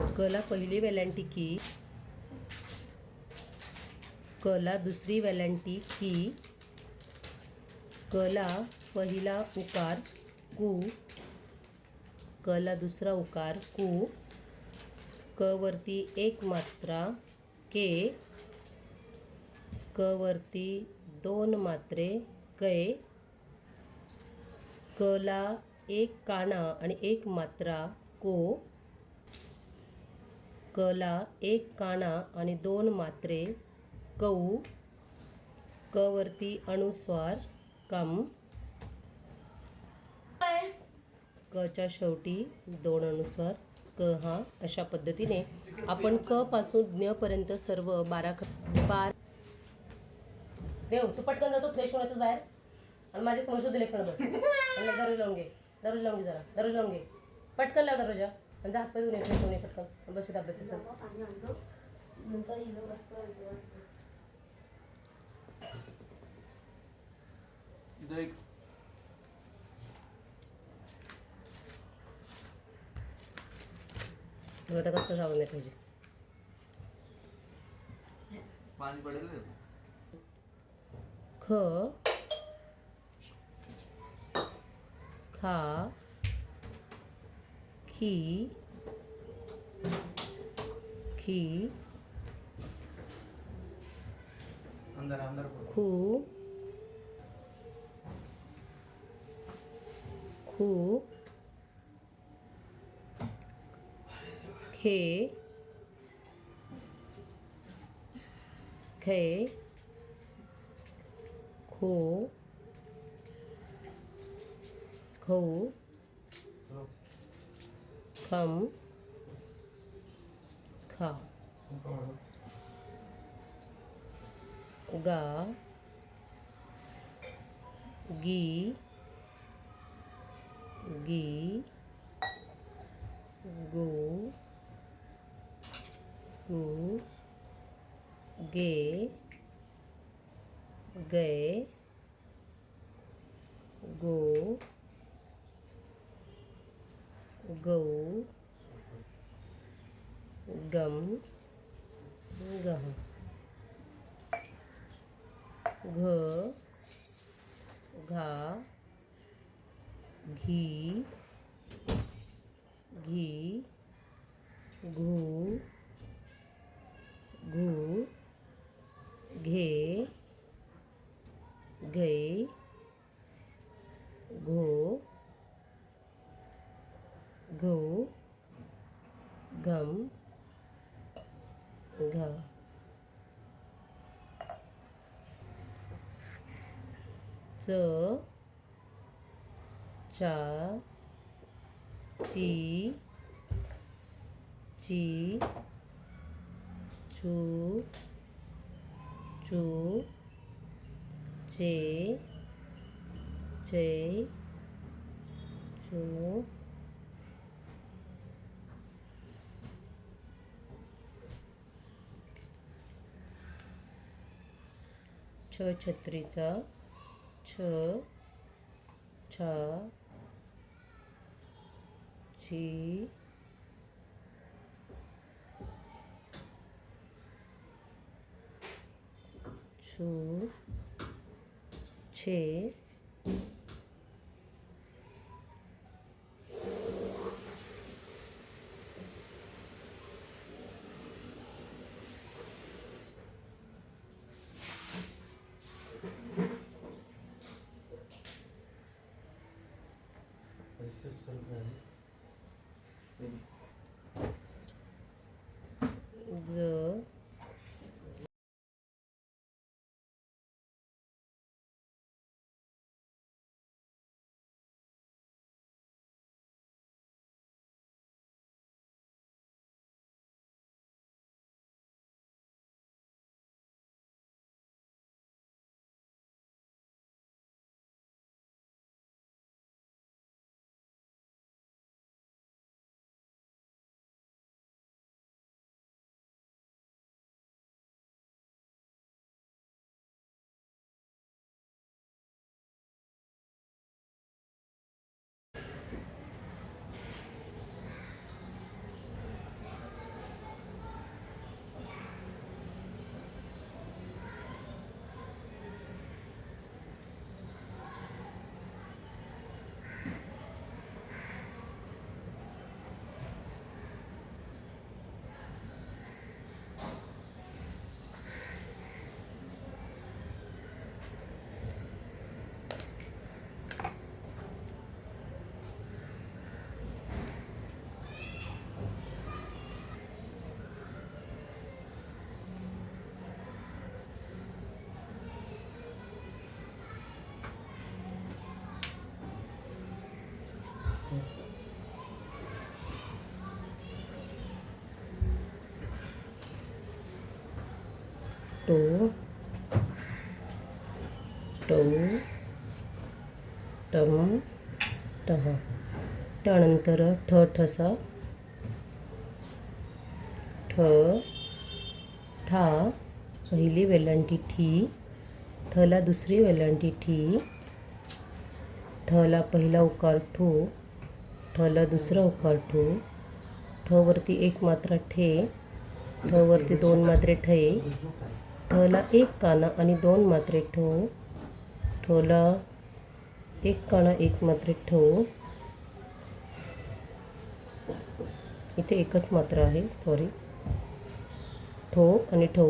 कला पहिली वेलांटी की कला दुसरी वेलांटी की कला पहिला उकार कु कला दुसरा उकार कु क वरती एक मात्रा के क वरती दोन मात्रे कै कला एक काना आणि एक मात्रा को कला एक काना आणि दोन मात्रे कऊ क अनुस्वार कम कच्या शेवटी दोन अनुस्वार क हा अशा पद्धतीने आपण क पासून ज्ञपर्यंत सर्व बारा क बार देव तू पटकन जातो फ्रेश होण्या येतो बाहेर. आणि माझे समोर शोधले पण बस. दरोज दररोज लावून घे. दरोज लावून घे जरा. दररोज लावून घे. पटकन लाव दररोजा आणि जा हात पाय धुवून ये फ्रेश ये पटकन अभ्यासाचं पाणी बसतो देख. तुला कसं जाऊन नाही पाहिजे. पाणी पडेल ख. खा. खी खी अंदर अंदर पड खू खू खे खे खो खो खम खा गा गी गी गो गु गे गए गो गौ गम गह घ घा घी घी घू घू घे घे घो go gum go chớ. Chớ. Chí. Chí. Chú. Chú. Chế. Chế. Chú. छ छत्रीचा छ छ ची छू छे the टो टौ टम टह त्यानंतर ठ ठसा ठ. ठा. पहिली वेलांटी ठी. ठला दुसरी वेलांटी ठी. ठला पहिला उकार ठो. ठला दुसरा उकार ठो. ठवरती एक मात्रा ठे. ठवरती दोन मात्रे ठे. ठला एक काना आणि दोन मात्रे ठो ठोला एक काना एक मात्रे ठो इथे एकच मात्र आहे सॉरी ठो आणि ठो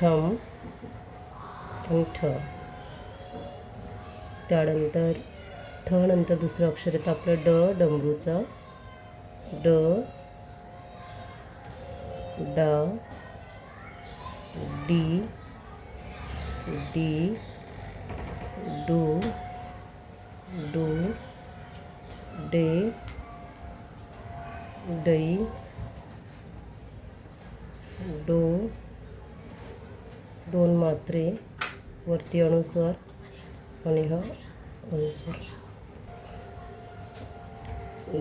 ठम आणि ठ. त्यानंतर ठ नंतर दुसरं अक्षर येतं आपलं ड डमरूचा. ड डा डी डी डू डू डे डई डो दोन मात्रे वरती अनुसार आणि हा अनुस्वार.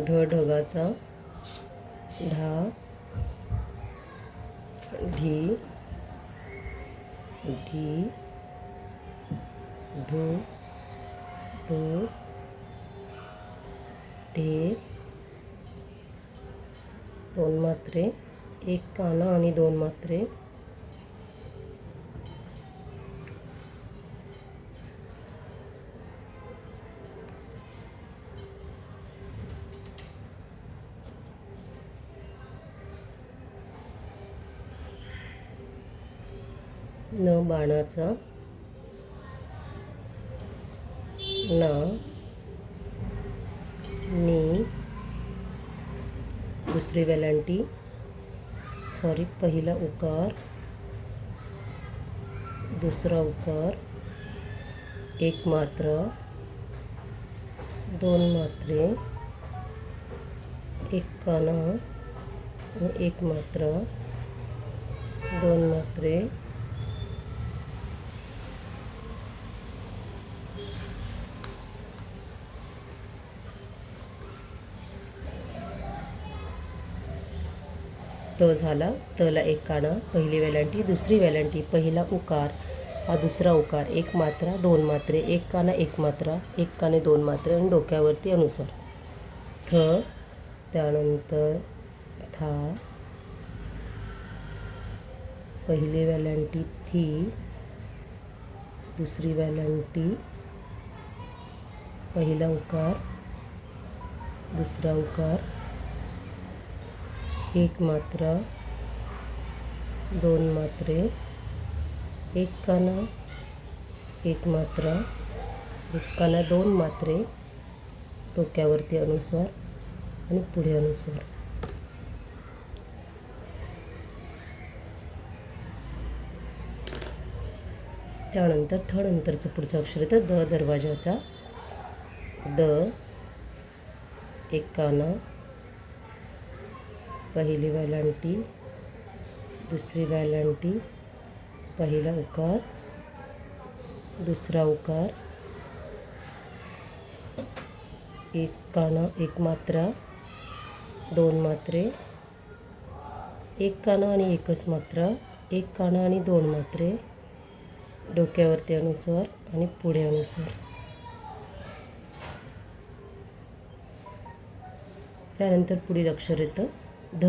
ढ ढगाचा ढा ढी ढी ढू ढू ढे दोन मात्रे एक काना आणि दोन मात्रे न बाणाचा ना नी दुसरी वेलांटी. सॉरी पहिला उकार. दुसरा उकार. एक मात्रा. दोन मात्रे. एक काना. एक मात्रा. दोन मात्रे. त झाला तला एक काना पहिली वेलांटी दुसरी वेलांटी पहिला उकार हा दुसरा उकार एक मात्रा दोन मात्रे एक काना एक मात्रा एक काने दोन मात्रे आणि डोक्यावरती अनुसार. थ त्यानंतर था पहिली वेलांटी थी दुसरी वेलांटी पहिला उकार दुसरा उकार एक मात्रा दोन मात्रे एक काना एक मात्रा एक काना दोन मात्रे डोक्यावरती अनुस्वार आणि पुढे अनुस्वार. त्यानंतर थड नंतरचं पुढचं अक्षर येतं द दरवाजाचा. द एक काना पहिली वेलांटी दुसरी वेलांटी पहिला उकार दुसरा उकार एक काना एक मात्रा दोन मात्रे एक काना आणि एकच मात्रा एक काना आणि दोन मात्रे डोक्यावरती अनुसार आणि पुढे अनुसार त्यानंतर पुढील अक्षर येतं. ध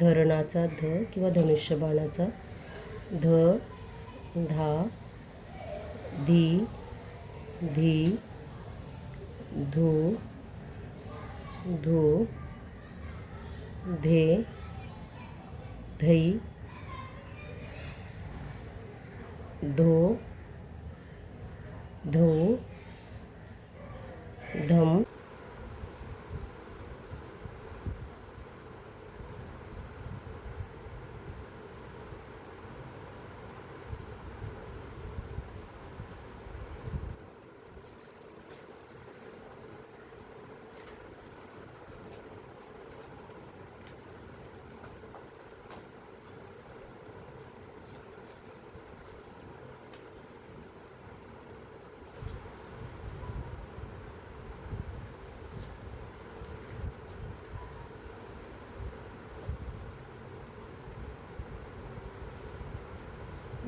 धरणाचा ध किंवा धनुष्यबाणाचा ध धा धी धी धू धू धे धई धो धो धम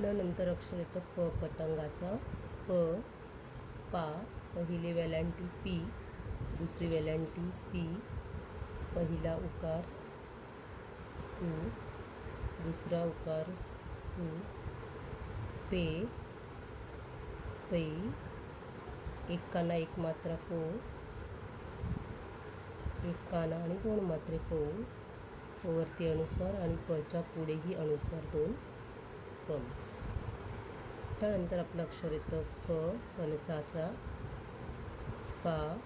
न नंतर अक्षर येतं प पतंगाचा. प पा पहिली वेलांटी पी दुसरी वेलांटी पी पहिला उकार पू दुसरा उकार पू पे पै एक काना एक मात्रा पो एक काना आणि दोन मात्रे पो वरती अनुस्वार आणि पच्या पुढेही अनुस्वार दोन कम त्यानंतर आपलं अक्षर येतं फ फणसाचा फा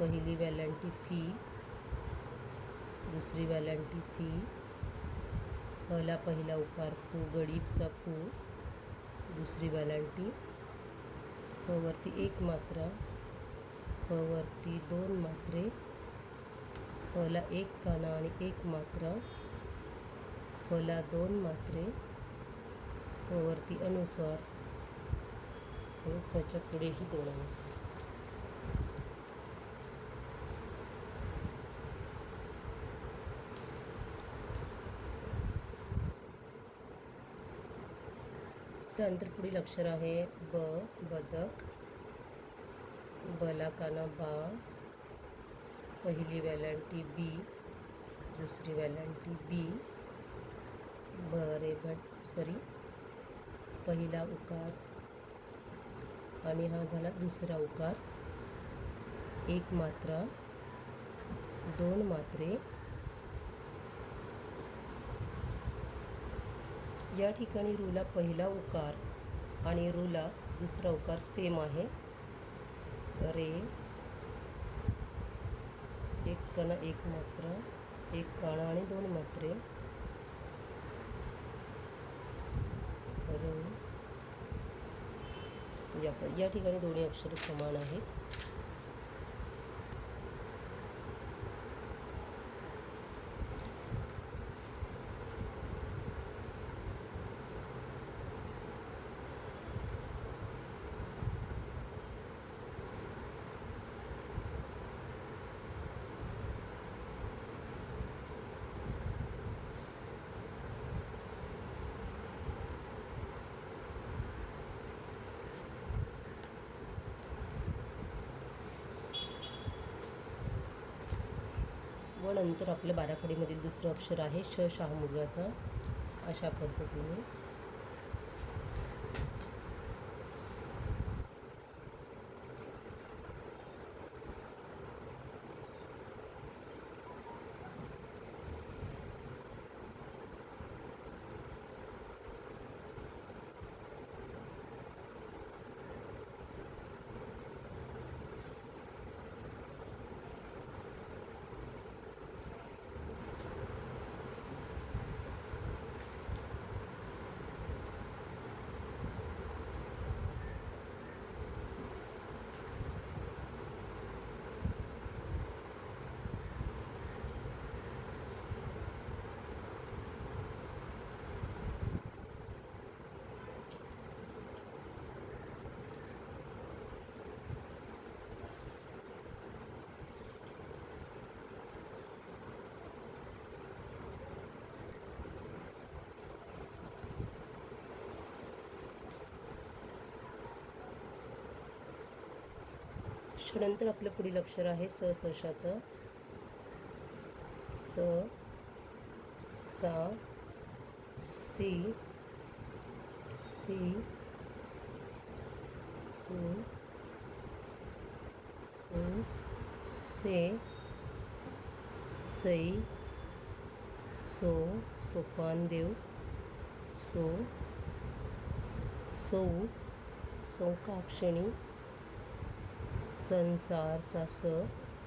पहिली वेलांटी फी दुसरी वेलांटी फी फला पहिला उकार फू गडीबचा फू दुसरी वेलांटी फवरती वरती एक मात्रा फवरती वरती दोन मात्रे फला एक काना आणि एक मात्रा फला दोन मात्रे वरती अनुस्वार आणि पुढेही दोन अनुस्वार त्यानंतर पुढील अक्षर आहे ब, बदक बला काना बा, पहिली वेलांटी बी, दुसरी वेलांटी बी बरे भट, सॉरी पहिला उकार आणि हा झाला दुसरा उकार. एक मात्रा दोन मात्रे. या ठिकाणी रूला पहिला उकार आणि रूला दुसरा उकार सेम आहे. रे एक कण एक मात्रा एक काणा आणि दोन मात्रे रू म्हणजे या या ठिकाणी दोन्ही अक्षर समान आहेत. व नंतर आपल्या बाराखडीमधील दुसरं अक्षर आहे श शहामुर्गाचा अशा पद्धतीने. नंतर आपलं पुढील अक्षर आहे स सशाचं स सा सी सी सु से सई सो सोपान देव सो सौ सौकाक्षणी संसारचा स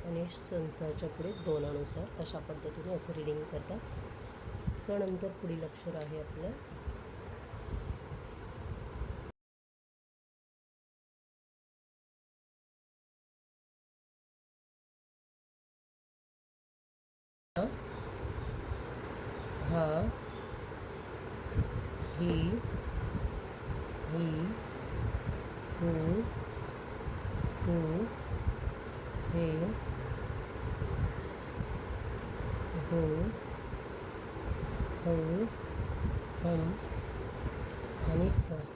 आणि संसारच्या पुढे दोन अनुसार अशा पद्धतीने याचं रिडिंग करतात. स नंतर पुढील अक्षर आहे आपलं. 还有，还有，还有什么？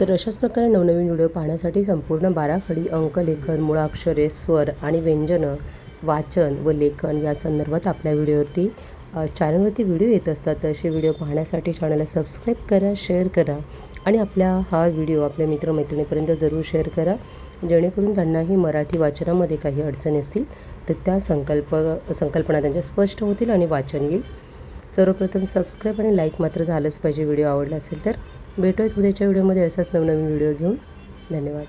तर अशाच प्रकारे नवनवीन व्हिडिओ पाहण्यासाठी संपूर्ण बाराखडी अंकलेखन मुळाक्षरे स्वर आणि व्यंजनं वाचन व लेखन या संदर्भात आपल्या व्हिडिओवरती चॅनलवरती व्हिडिओ येत असतात. तर असे व्हिडिओ पाहण्यासाठी चॅनलला सबस्क्राईब करा शेअर करा आणि आपल्या हा व्हिडिओ आपल्या मित्रमैत्रिणीपर्यंत जरूर शेअर करा. जेणेकरून त्यांनाही मराठी वाचनामध्ये काही अडचणी असतील तर त्या संकल्प संकल्पना त्यांच्या स्पष्ट होतील आणि वाचन येईल. सर्वप्रथम सबस्क्राईब आणि लाईक मात्र झालंच पाहिजे. व्हिडिओ आवडला असेल तर भेटूयात उद्याच्या व्हिडिओमध्ये असाच नवनवीन व्हिडिओ घेऊन. धन्यवाद.